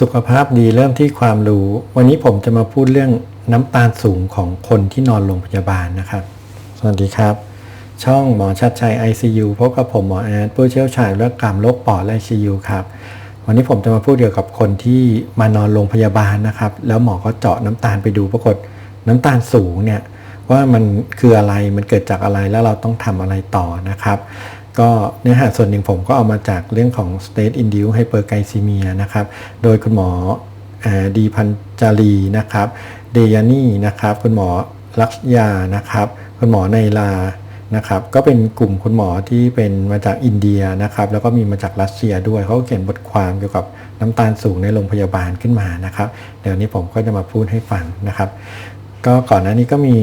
สุขภาพดีเริ่มที่ความรู้ วันนี้ผมจะมาพูดเรื่องน้ำตาลสูงของคนที่นอนโรงพยาบาลนะครับ สวัสดีครับ ช่องหมอชัดชัย ICU พบกับผมหมอแอดผู้เชี่ยวชาญเรื่องกรรมโรคปอดและ ICU ครับ วันนี้ผมจะมาพูดเกี่ยวกับคนที่มานอนโรงพยาบาลนะครับ แล้วหมอก็เจาะน้ำตาลไปดูปรากฏน้ำตาลสูงเนี่ยว่ามันคืออะไรมันเกิดจากอะไรแล้วเราต้องทำอะไรต่อนะครับ ก็เนื้อหาส่วนหนึ่งผมก็เอามาจากเรื่องของ state induced hyperglycemia นะครับ โดยคุณหมอดีพันจารีนะครับ เดยานี่นะครับ คุณหมอลักษยานะครับ คุณหมอไนลานะครับก็เป็นกลุ่มคุณหมอที่เป็นมาจากอินเดียนะครับแล้วก็มีมาจากรัสเซียด้วยเขาก็เขียนบทความเกี่ยวกับน้ำตาลสูงในโรงพยาบาลขึ้นมานะครับ เดี๋ยวนี้ผมก็จะมาพูดให้ฟังนะครับ ก็ก่อนหน้านี้ก็มี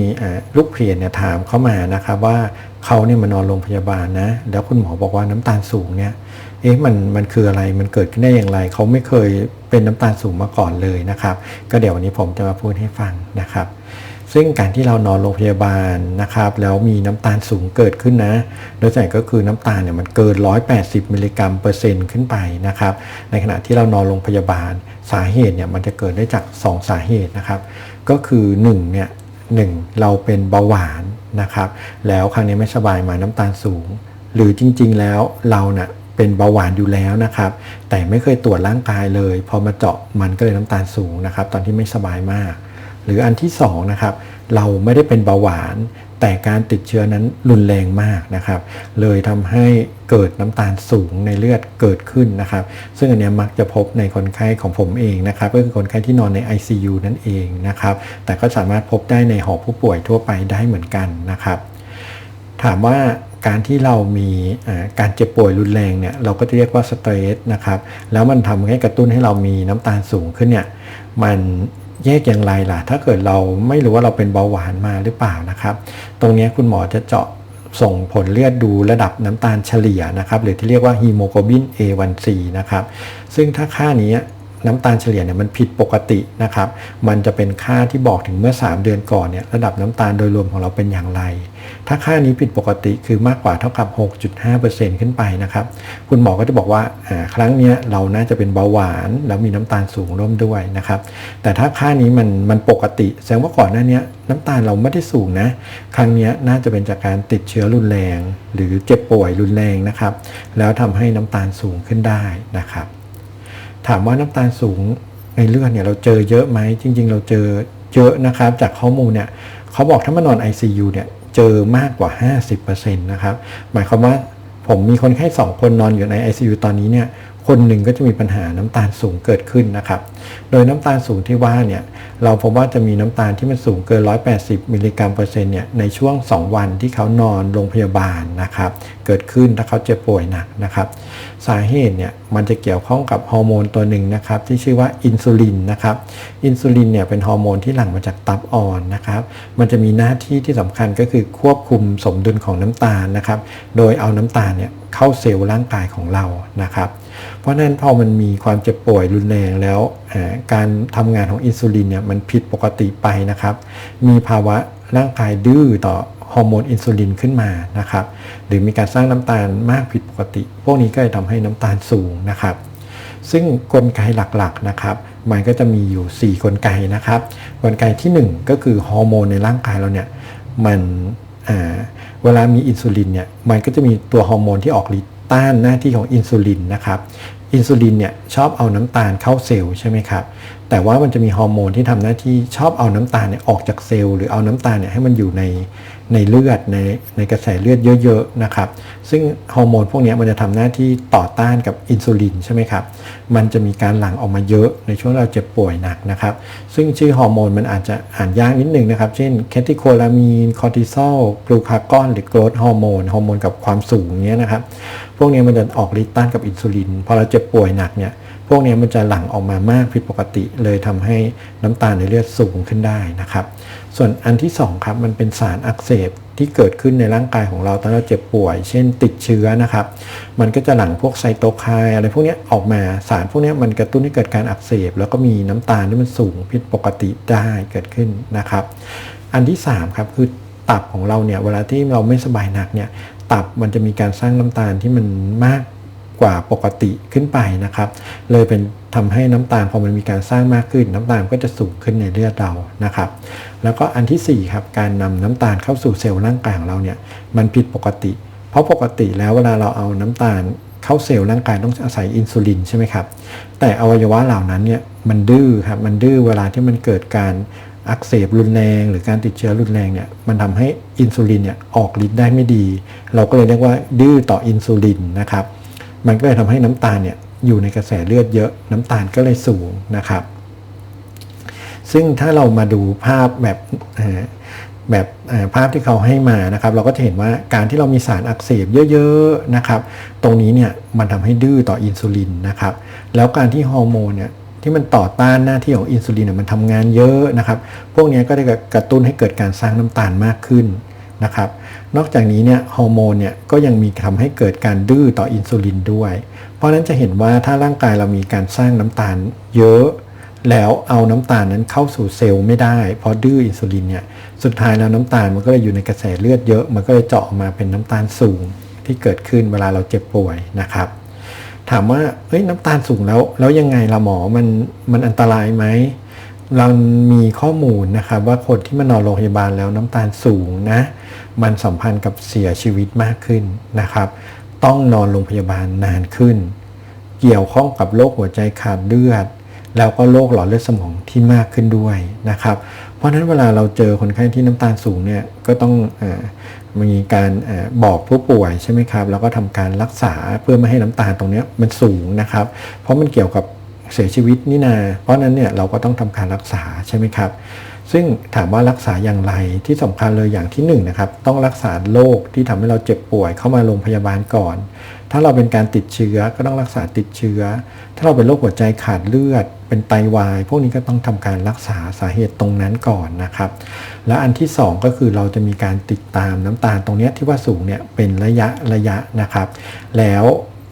ลูกเพจเนี่ยถามเข้ามานะครับว่าเขาเนี่ยมานอนโรงพยาบาลนะ แล้วคุณหมอบอกว่าน้ำตาลสูงเนี่ยเอ๊ะมันมันคืออะไรมันเกิดขึ้นได้อย่างไร เขาไม่เคยเป็นน้ำตาลสูงมาก่อนเลยนะครับ ก็เดี๋ยววันนี้ผมจะมาพูดให้ฟังนะครับ ซึ่งการที่เรานอนโรงพยาบาลนะครับ แล้วมีน้ำตาลสูงเกิดขึ้นนะ โดยส่วนใหญ่ก็คือน้ำตาลเนี่ยมันเกิน 180 มิลลิกรัมเปอร์เซ็นต์ขึ้นไปนะครับ ในขณะที่เรานอนโรงพยาบาลสาเหตุเนี่ยมันจะเกิดได้จาก 2 สาเหตุนะครับ ก็คือ1เนี่ยหนึ่งเราเป็นเบาหวานนะครับ แล้วครั้งนี้ไม่สบายมาน้ำตาลสูง หรือจริง ๆ แล้วเราเนะ่ะเป็นเบาหวานอยู่แล้วนะครับ แต่ไม่เคยตรวจร่างกายเลย พอมาเจาะมันก็เลยน้ำตาลสูงนะครับ ตอนที่ไม่สบายมาก หรืออันที่สองนะครับเราไม่ได้เป็นเบาหวาน แต่การติดเชื้อนั้นรุนแรงมากนะครับ เลยทำให้เกิดน้ำตาลสูงในเลือดเกิดขึ้นนะครับ ซึ่งอันนี้มักจะพบในคนไข้ของผมเองนะครับ ก็คือคนไข้ที่นอนใน ICU นั่นเองนะครับ แต่ก็สามารถพบได้ในหอผู้ป่วยทั่วไปได้เหมือนกันนะครับ ถามว่าการที่เรามีการเจ็บป่วยรุนแรงเนี่ยเราก็จะเรียกว่าสเตรสนะครับ แล้วมันทำให้กระตุ้นให้เรามีน้ำตาลสูงขึ้นเนี่ยมัน แยกอย่างไรล่ะ ถ้าเกิดเราไม่รู้ว่าเราเป็นเบาหวานมาหรือเปล่านะครับ ตรงนี้คุณหมอจะเจาะส่งผลเลือดดูระดับน้ำตาลเฉลี่ยนะครับ หรือที่เรียกว่าฮีโมโกลบิน A1C นะครับ ซึ่งถ้าค่านี้ น้ำตาลเฉลี่ยเนี่ยมันผิดปกตินะครับ มันจะเป็นค่าที่บอกถึงเมื่อ 3 เดือนก่อนเนี่ยระดับน้ำตาลโดยรวมของเราเป็นอย่างไร ถ้าค่านี้ผิดปกติคือมากกว่าเท่ากับ 6.5%ขึ้นไปนะครับ คุณหมอก็จะบอกว่าครั้งนี้เราน่าจะเป็นเบาหวานแล้วมีน้ำตาลสูงร่วมด้วยนะครับ แต่ถ้าค่านี้มันมันปกติแสดงว่าก่อนหน้านี้น้ำตาลเราไม่ได้สูงนะ ครั้งนี้น่าจะเป็นจากการติดเชื้อรุนแรง หรือเจ็บป่วยรุนแรงนะครับ แล้วทำให้น้ำตาลสูงขึ้นได้นะครับ ถามว่าน้ำตาลสูงในเลือดเนี่ยเราเจอเยอะไหมจริง ๆ เราเจอเยอะนะครับ จากข้อมูลเนี่ยเขาบอกถ้ามานอน ICU เนี่ยเจอมากกว่า 50%นะครับหมายความว่าผมมีคนไข้2คนนอนอยู่ใน ICU ตอนนี้เนี่ย คนหนึ่งก็จะมีปัญหาน้ำตาลสูงเกิดขึ้นนะครับ โดยน้ำตาลสูงที่ว่าเนี่ยเราพบว่าจะมีน้ำตาลที่มันสูงเกิน 180 มิลลิกรัมเปอร์เซ็นต์เนี่ยในช่วง 2 วันที่เขานอนโรงพยาบาลนะครับ เกิดขึ้นถ้าเขาเจ็บป่วยหนักนะครับ สาเหตุเนี่ยมันจะเกี่ยวข้องกับฮอร์โมนตัวหนึ่งนะครับที่ชื่อว่าอินซูลินนะครับ อินซูลินเนี่ยเป็นฮอร์โมนที่หลั่งมาจากตับอ่อนนะครับ มันจะมีหน้าที่ที่สำคัญก็คือควบคุมสมดุลของน้ำตาลนะครับ โดยเอาน้ำตาลเนี่ยเข้าเซลล์ร่างกายของเรานะครับ เพราะนั้นพอมันมีความเจ็บป่วยรุนแรงแล้วการทำงานของอินซูลินเนี่ยมันผิดปกติไปนะครับ มีภาวะร่างกายดื้อต่อฮอร์โมนอินซูลินขึ้นมานะครับหรือมีการสร้างน้ำตาลมากผิดปกติ พวกนี้ก็จะทำให้น้ำตาลสูงนะครับซึ่งกลไกหลักๆนะครับ มันก็จะมีอยู่ 4 กลไกนะครับ กลไกทีหนึ่1 ก็คือฮอร์โมนในร่างกายเราเนี่ยมันเวลามีอินซูลินเนี่ยมันก็จะมีตัวฮอร์โมนที่ออกฤทธิ์ ต้านหน้าที่ของอินซูลินนะครับอินซูลินเนี่ยชอบเอาน้ำตาลเข้าเซลล์ใช่ไหมครับ แต่ว่ามันจะมีฮอร์โมนที่ทำหน้าที่ชอบเอาน้ำตาลเนี่ยออกจากเซลล์หรือเอาน้ำตาลเนี่ยให้มันอยู่ในในเลือดในในกระแสเลือดเยอะๆนะครับ ซึ่งฮอร์โมนพวกนี้มันจะทำหน้าที่ต่อต้านกับอินซูลินใช่ไหมครับ มันจะมีการหลั่งออกมาเยอะในช่วงเราเจ็บป่วยหนักนะครับ ซึ่งชื่อฮอร์โมนมันอาจจะอ่านยากนิดนึงนะครับ เช่นแคทิโคลามีน คอร์ติซอล กลูคากอน หรือโกรทฮอร์โมน ฮอร์โมนกับความสูงเนี้ยนะครับ พวกนี้มันจะออกฤทธิ์ต้านกับอินซูลิน พอเราเจ็บป่วยหนักเนี่ยพวกนี้มันจะหลั่งออกมามากผิดปกติเลยทำให้น้ำตาลในเลือดสูงขึ้นได้นะครับ ส่วนอันที่สองครับมันเป็นสารอักเสบที่เกิดขึ้นในร่างกายของเราตอนเราเจ็บป่วย เช่นติดเชื้อนะครับ มันก็จะหลั่งพวกไซโตไคน์อะไรพวกนี้ออกมาสารพวกนี้มันกระตุ้นให้เกิดการอักเสบ แล้วก็มีน้ำตาลที่มันสูงผิดปกติได้เกิดขึ้นนะครับ อันที่สามครับคือตับของเราเนี่ยเวลาที่เราไม่สบายหนักเนี่ยตับมันจะมีการสร้างน้ำตาลที่มันมาก กว่าปกติขึ้นไปนะครับ เลยเป็นทำให้น้ำตาลพอมันมีการสร้างมากขึ้น น้ำตาลก็จะสูงขึ้นในเลือดเรานะครับ แล้วก็อันที่สี่ครับการนำน้ำตาลเข้าสู่เซลล์ร่างกายของเราเนี่ยมันผิดปกติ เพราะปกติแล้วเวลาเราเอาน้ำตาลเข้าเซลล์ร่างกายต้องอาศัยอินซูลินใช่ไหมครับแต่อวัยวะเหล่านั้นเนี่ยมันดื้อครับมันดื้อเวลาที่มันเกิดการอักเสบรุนแรงหรือการติดเชื้อรุนแรงเนี่ยมันทำให้อินซูลินเนี่ยออกฤทธิ์ได้ไม่ดี เราก็เลยเรียกว่าดื้อต่ออินซูลินนะครับ มันก็เลยทำให้น้ำตาลเนี่ยอยู่ในกระแสเลือดเยอะ น้ำตาลก็เลยสูงนะครับ ซึ่งถ้าเรามาดูภาพแบบแบบภาพที่เขาให้มานะครับ เราก็จะเห็นว่าการที่เรามีสารอักเสบเยอะๆนะครับ ตรงนี้เนี่ยมันทำให้ดื้อต่ออินซูลินนะครับ แล้วการที่ฮอร์โมนเนี่ยที่มันต่อต้านหน้าที่ของอินซูลินเนี่ยมันทำงานเยอะนะครับ พวกนี้ก็ได้กระตุ้นให้เกิดการสร้างน้ำตาลมากขึ้น นะครับ นอกจากนี้เนี่ยฮอร์โมนเนี่ยก็ยังมีทำให้เกิดการดื้อต่ออินซูลินด้วย เพราะนั้นจะเห็นว่าถ้าร่างกายเรามีการสร้างน้ำตาลเยอะ แล้วเอาน้ำตาลนั้นเข้าสู่เซลล์ไม่ได้เพราะดื้ออินซูลินเนี่ยสุดท้ายแล้วน้ำตาลมันก็เลยอยู่ในกระแสเลือดเยอะ มันก็เลยเจาะออกมาเป็นน้ำตาลสูงที่เกิดขึ้นเวลาเราเจ็บป่วยนะครับ ถามว่าเฮ้ยน้ำตาลสูงแล้วแล้วยังไงละหมอมันมันอันตรายไหม เรามีข้อมูลนะครับว่าคนที่มานอนโรงพยาบาลแล้วน้ำตาลสูงนะ มันสัมพันธ์กับเสียชีวิตมากขึ้นนะครับ ต้องนอนโรงพยาบาลนานขึ้น เกี่ยวข้องกับโรคหัวใจขาดเลือด แล้วก็โรคหลอดเลือดสมองที่มากขึ้นด้วยนะครับ เพราะฉะนั้นเวลาเราเจอคนไข้ที่น้ำตาลสูงเนี่ยก็ต้องอมีการอบอกผู้ป่วยใช่ไหมครับแล้วก็ทำการรักษาเพื่อไม่ให้น้ำตาลตรงนี้มันสูงนะครับ เพราะมันเกี่ยวกับ เสียชีวิตนี่นา เพราะนั้นเนี่ยเราก็ต้องทำการรักษาใช่ไหมครับ ซึ่งถามว่ารักษาอย่างไรที่สำคัญเลยอย่างที่1นนะครับต้องรักษาโรคที่ทำให้เราเจ็บป่วยเข้ามาโรงพยาบาลก่อน ถ้าเราเป็นการติดเชื้อก็ต้องรักษาติดเชื้อ ถ้าเราเป็นโรคหัวใจขาดเลือด เป็นไตาวาย พวกนี้ก็ต้องทำการรักษาสาเหตุตรงนั้นก่อนนะครับ และอันที่ 2 ก็คือเราจะมีการติดตามน้ำตาลตรงนี้ที่ว่าสูงเนี่ยเป็นระยะระยะนะครับ แล้ว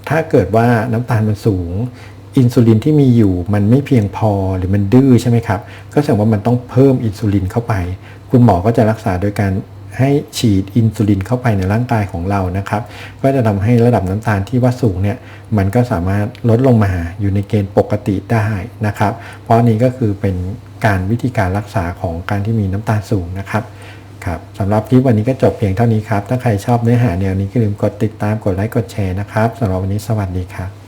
ถ้าเกิดว่าน้ำตาลมันสูง อินซูลินที่มีอยู่มันไม่เพียงพอหรือมันดื้อใช่ไหมครับ ก็แสดงว่ามันต้องเพิ่มอินซูลินเข้าไป คุณหมอก็จะรักษาโดยการให้ฉีดอินซูลินเข้าไปในร่างกายของเรานะครับ ก็จะทำให้ระดับน้ำตาลที่ว่าสูงเนี่ย มันก็สามารถลดลงมาอยู่ในเกณฑ์ปกติได้นะครับ เพราะนี้ก็คือเป็นการวิธีการรักษาของการที่มีน้ำตาลสูงนะครับครับสำหรับคลิปวันนี้ก็จบเพียงเท่านี้ครับ ถ้าใครชอบเนื้อหาแนวนี้ก็อย่าลืมกดติดตามกดไลค์กดแชร์นะครับสำหรับวันนี้สวัสดีครับ